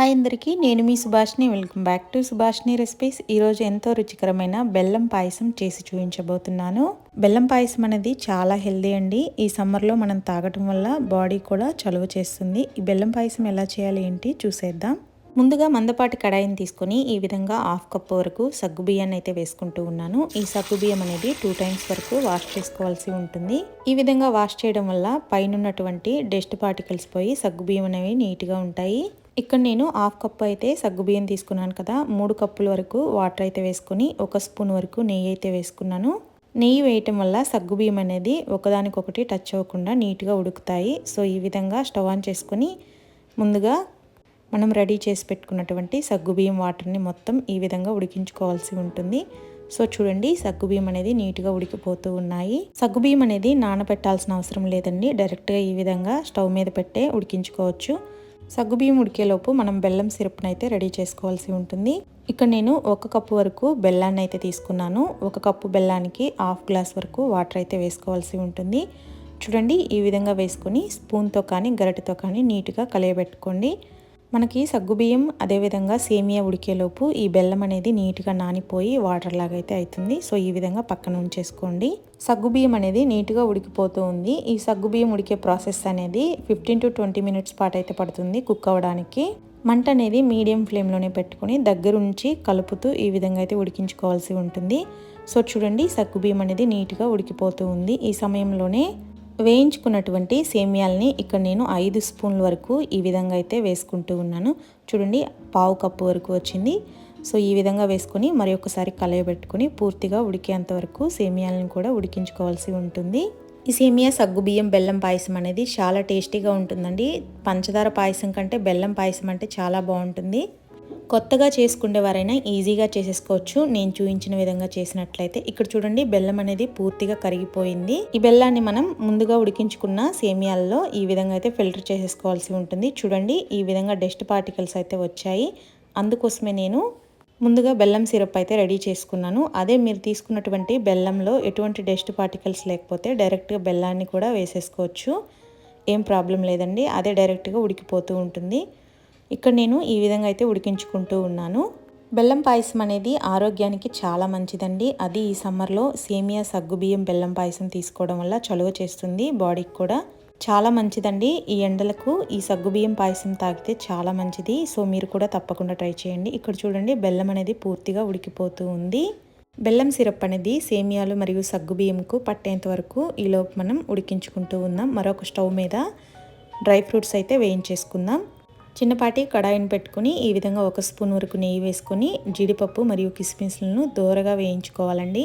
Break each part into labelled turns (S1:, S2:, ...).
S1: Hi అందరికీ నేను మీ Subhashini. Welcome back to Subhashini recipes. ఈరోజు ఎంతో రుచికరమైన బెల్లం పాయసం చేసి చూపించబోతున్నాను. బెల్లం పాయసం అనేది చాలా హెల్దీ అండి. ఈ సమ్మర్లో మనం తాగటం వల్ల బాడీ కూడా చలువ చేస్తుంది. ఈ బెల్లం పాయసం ఎలా చేయాలి ఏంటి చూసేద్దాం. ముందుగా మందపాటి కడాయిని తీసుకొని ఈ విధంగా హాఫ్ కప్ వరకు సగ్గు బియ్యాన్ని అయితే వేసుకుంటూ ఉన్నాను. ఈ సగ్గు బియ్యం అనేది టూ టైమ్స్ వరకు వాష్ చేసుకోవాల్సి ఉంటుంది. ఈ విధంగా వాష్ చేయడం వల్ల పైనున్నటువంటి డస్ట్ పార్టికల్స్ పోయి సగ్గు బియ్యం అనేవి నీట్గా ఉంటాయి. ఇక్కడ నేను హాఫ్ కప్ అయితే సగ్గుబియ్యం తీసుకున్నాను కదా. మూడు కప్పుల వరకు వాటర్ అయితే వేసుకొని ఒక స్పూన్ వరకు నెయ్యి అయితే వేసుకున్నాను. నెయ్యి వేయటం వల్ల సగ్గుబియ్యం అనేది ఒకదానికొకటి టచ్ అవ్వకుండా నీట్గా ఉడుకుతాయి. సో ఈ విధంగా స్టవ్ ఆన్ చేసుకొని ముందుగా మనం రెడీ చేసి పెట్టుకున్నటువంటి సగ్గుబియ్యం వాటర్ని మొత్తం ఈ విధంగా ఉడికించుకోవాల్సి ఉంటుంది. సో చూడండి సగ్గుబియ్యం అనేది నీట్గా ఉడికిపోతూ ఉన్నాయి. సగ్గుబియ్యం అనేది నానబెట్టాల్సిన అవసరం లేదండి. డైరెక్ట్గా ఈ విధంగా స్టవ్ మీద పెట్టే ఉడికించుకోవచ్చు. సగ్గుబియ్యం ఉడికేలోపు మనం బెల్లం సిరప్ను అయితే రెడీ చేసుకోవాల్సి ఉంటుంది. ఇక్కడ నేను ఒక కప్పు వరకు బెల్లాన్ని అయితే తీసుకున్నాను. ఒక కప్పు బెల్లానికి హాఫ్ గ్లాస్ వరకు వాటర్ అయితే వేసుకోవాల్సి ఉంటుంది. చూడండి ఈ విధంగా వేసుకొని స్పూన్తో కానీ గరిటెతో కానీ నీట్గా కలియబెట్టుకోండి. మనకి సగ్గుబియ్యం అదేవిధంగా సేమియా ఉడికేలోపు ఈ బెల్లం అనేది నీట్గా నానిపోయి వాటర్ లాగా అయితే అవుతుంది సో ఈ విధంగా పక్కన ఉంచేసుకోండి. సగ్గుబియ్యం అనేది నీట్గా ఉడికిపోతూ ఉంది. ఈ సగ్గుబియ్యం ఉడికే ప్రాసెస్ అనేది ఫిఫ్టీన్ టు ట్వంటీ మినిట్స్ పాటు అయితే పడుతుంది కుక్ అవ్వడానికి. మంట అనేది మీడియం ఫ్లేమ్లోనే పెట్టుకుని దగ్గరుంచి కలుపుతూ ఈ విధంగా అయితే ఉడికించుకోవాల్సి ఉంటుంది. సో చూడండి సగ్గుబియ్యం అనేది నీట్గా ఉడికిపోతూ ఉంది. ఈ సమయంలోనే వేయించుకున్నటువంటి సేమియాల్ని ఇక్కడ నేను ఐదు స్పూన్ల వరకు ఈ విధంగా అయితే వేసుకుంటూ ఉన్నాను. చూడండి పావు కప్పు వరకు వచ్చింది. సో ఈ విధంగా వేసుకొని మరి ఒకసారి కలయబెట్టుకొని పూర్తిగా ఉడికేంత వరకు సేమియాలను కూడా ఉడికించుకోవాల్సి ఉంటుంది. ఈ సేమియా సగ్గు బియ్యం బెల్లం పాయసం అనేది చాలా టేస్టీగా ఉంటుందండి. పంచదార పాయసం కంటే బెల్లం పాయసం అంటే చాలా బాగుంటుంది. కొత్తగా చేసుకునేవారైనా ఈజీగా చేసేసుకోవచ్చు. నేను చూపించిన విధంగా చేసినట్లయితే ఇక్కడ చూడండి బెల్లం అనేది పూర్తిగా కరిగిపోయింది. ఈ బెల్లాన్ని మనం ముందుగా ఉడికించుకున్న సేమియాల్లో ఈ విధంగా అయితే ఫిల్టర్ చేసేసుకోవాల్సి ఉంటుంది. చూడండి ఈ విధంగా డస్ట్ పార్టికల్స్ అయితే వచ్చాయి. అందుకోసమే నేను ముందుగా బెల్లం సిరప్ అయితే రెడీ చేసుకున్నాను. అదే మీరు తీసుకున్నటువంటి బెల్లంలో ఎటువంటి డస్ట్ పార్టికల్స్ లేకపోతే డైరెక్ట్గా బెల్లాన్ని కూడా వేసేసుకోవచ్చు. ఏం ప్రాబ్లం లేదండి అదే డైరెక్ట్గా ఉడికిపోతూ ఉంటుంది. ఇక్కడ నేను ఈ విధంగా అయితే ఉడికించుకుంటూ ఉన్నాను. బెల్లం పాయసం అనేది ఆరోగ్యానికి చాలా మంచిదండి. అది ఈ సమ్మర్లో సేమియా సగ్గుబియ్యం బెల్లం పాయసం తీసుకోవడం వల్ల చలువ చేస్తుంది బాడీకి కూడా. చాలా మంచిదండి. ఈ ఎండలకు ఈ సగ్గుబియ్యం పాయసం తాగితే చాలా మంచిది. సో మీరు కూడా తప్పకుండా ట్రై చేయండి. ఇక్కడ చూడండి బెల్లం అనేది పూర్తిగా ఉడికిపోతూ ఉంది. బెల్లం సిరప్ అనేది సేమియాలు మరియు సగ్గుబియ్యంకు పట్టేంత వరకు ఈలోపు మనం ఉడికించుకుంటూ ఉన్నాం. మరొక స్టవ్ మీద డ్రై ఫ్రూట్స్ అయితే వేయించేసుకుందాం. చిన్నపాటి కడాయిని పెట్టుకుని ఈ విధంగా ఒక స్పూన్ వరకు నెయ్యి వేసుకొని జీడిపప్పు మరియు కిస్మిస్లను దూరగా వేయించుకోవాలండి.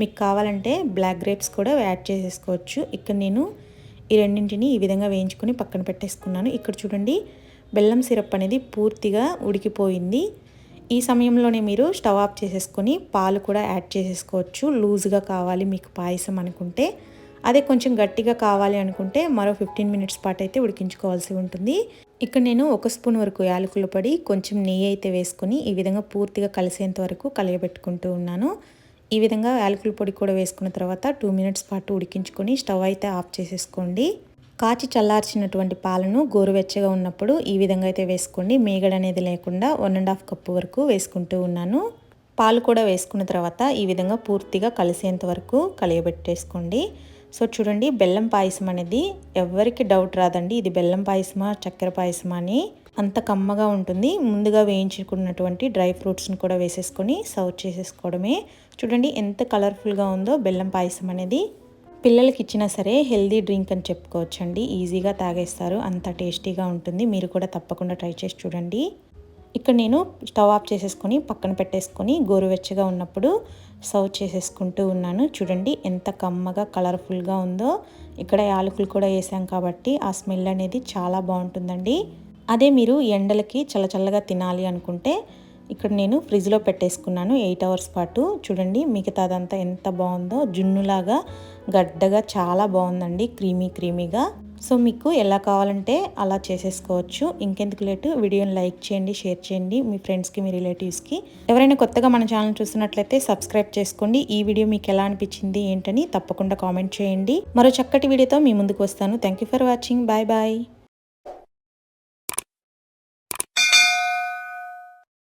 S1: మీకు కావాలంటే బ్లాక్ గ్రేప్స్ కూడా యాడ్ చేసేసుకోవచ్చు. ఇక్కడ నేను ఈ రెండింటిని ఈ విధంగా వేయించుకొని పక్కన పెట్టేసుకున్నాను. ఇక్కడ చూడండి బెల్లం సిరప్ అనేది పూర్తిగా ఉడికిపోయింది. ఈ సమయంలోనే మీరు స్టవ్ ఆఫ్ చేసేసుకొని పాలు కూడా యాడ్ చేసేసుకోవచ్చు. లూజ్గా కావాలి మీకు పాయసం అనుకుంటే. అదే కొంచెం గట్టిగా కావాలి అనుకుంటే మరో ఫిఫ్టీన్ మినిట్స్ పాటు అయితే ఉడికించుకోవాల్సి ఉంటుంది. ఇక్కడ నేను ఒక స్పూన్ వరకు యాలకులు పడి కొంచెం నెయ్యి అయితే వేసుకొని ఈ విధంగా పూర్తిగా కలిసేంత వరకు కలియబెట్టుకుంటూ ఉన్నాను. ఈ విధంగా యాలకుల పొడి కూడా వేసుకున్న తర్వాత టూ మినిట్స్ పాటు ఉడికించుకొని స్టవ్ అయితే ఆఫ్ చేసేసుకోండి. కాచి చల్లార్చినటువంటి పాలను గోరువెచ్చగా ఉన్నప్పుడు ఈ విధంగా అయితే వేసుకోండి. మేగడ అనేది లేకుండా వన్ అండ్ హాఫ్ కప్పు వరకు వేసుకుంటూ ఉన్నాను. పాలు కూడా వేసుకున్న తర్వాత ఈ విధంగా పూర్తిగా కలిసేంత వరకు కలియబెట్టేసుకోండి. సో చూడండి బెల్లం పాయసం అనేది ఎవరికి డౌట్ రాదండి. ఇది బెల్లం పాయసమా చక్కెర పాయసమా అని అంత కమ్మగా ఉంటుంది. ముందుగా వేయించుకున్నటువంటి డ్రై ఫ్రూట్స్ని కూడా వేసేసుకొని సర్వ్ చేసేసుకోవడమే. చూడండి ఎంత కలర్ఫుల్గా ఉందో బెల్లం పాయసం అనేది. పిల్లలకి ఇచ్చినా సరే హెల్దీ డ్రింక్ అని చెప్పుకోవచ్చండి. ఈజీగా తాగేస్తారు అంత టేస్టీగా ఉంటుంది. మీరు కూడా తప్పకుండా ట్రై చేసి చూడండి. ఇక్కడ నేను స్టవ్ ఆఫ్ చేసేసుకొని పక్కన పెట్టేసుకొని గోరువెచ్చగా ఉన్నప్పుడు సర్వ్ చేసేసుకుంటూ ఉన్నాను. చూడండి ఎంత కమ్మగా కలర్ఫుల్గా ఉందో. ఇక్కడ యాలకులు కూడా వేసాం కాబట్టి ఆ స్మెల్ అనేది చాలా బాగుంటుందండి. అదే మీరు ఎండలకి చల్లచల్లగా తినాలి అనుకుంటే ఇక్కడ నేను ఫ్రిడ్జ్లో పెట్టేసుకున్నాను ఎయిట్ అవర్స్ పాటు. చూడండి మిగతాదంతా ఎంత బాగుందో. జున్నులాగా గడ్డగా చాలా బాగుందండి. క్రీమీ క్రీమీగా. సో మీకు ఎలా కావాలంటే అలా చేసేసుకోవచ్చు. ఇంకెందుకు లేటు వీడియోని లైక్ చేయండి షేర్ చేయండి మీ ఫ్రెండ్స్కి మీ రిలేటివ్స్కి. ఎవరైనా కొత్తగా మన ఛానల్ చూస్తున్నట్లయితే సబ్స్క్రైబ్ చేసుకోండి. ఈ వీడియో మీకు ఎలా అనిపించింది ఏంటని తప్పకుండా కామెంట్ చేయండి. మరో చక్కటి వీడియోతో మీ ముందుకు వస్తాను. Thank for watching. Bye bye.